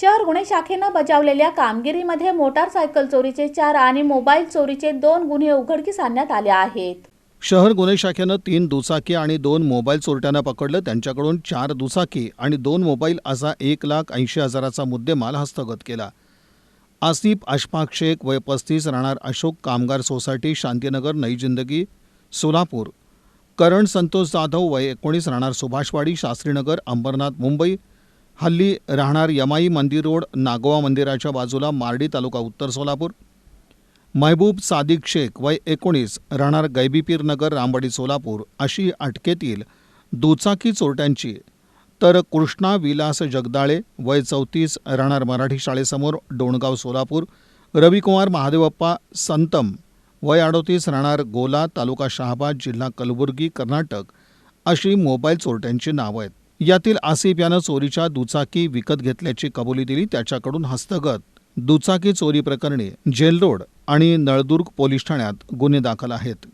शहर गुन्हे शाखेनं बजावलेल्या कामगिरीमध्ये मोटारसायकल चोरीचे चार आणि मोबाईल चोरीचे दोन गुन्हे उघडकीस आणण्यात आले आहेत. शहर गुन्हे शाखेनं तीन दुचाकी आणि दोन मोबाईल चोरट्यांना पकडलं. त्यांच्याकडून चार दुचाकी आणि दोन मोबाईल असा एक लाख ऐंशी हजाराचा मुद्देमाल हस्तगत केला. आसिफ अशफाक शेख वय पस्तीस राहणार अशोक कामगार सोसायटी शांतीनगर नई जिंदगी सोलापूर. करण संतोष जाधव वय एकोणीस राहणार सुभाषवाडी शास्त्रीनगर अंबरनाथ मुंबई हल्ली राहणार यमाई मंदिर रोड नागोवा मंदिराच्या बाजूला मार्डी तालुका उत्तर सोलापूर. महबूब सादिक शेख वय एकोणीस राहणार गैबीपीर नगर रामवाडी सोलापूर अशी अटकेतील दुचाकी चोरट्यांची. तर कृष्णा विलास जगदाळे वय चौतीस राहणार मराठी शाळेसमोर डोणगाव सोलापूर. रविकुमार महादेवप्पा संतम वय अडोतीस राहणार गोला तालुका शहाबाद जिल्हा कलबुर्गी कर्नाटक अशी मोबाईल चोरट्यांची नावं आहेत. यातील आसिफ यानं चोरीच्या दुचाकी विकत घेतल्याची कबुली दिली त्याच्याकडून हस्तगत. दुचाकी चोरी प्रकरणी जेल रोड आणि नळदुर्ग पोलीस ठाण्यात गुन्हे दाखल आहेत.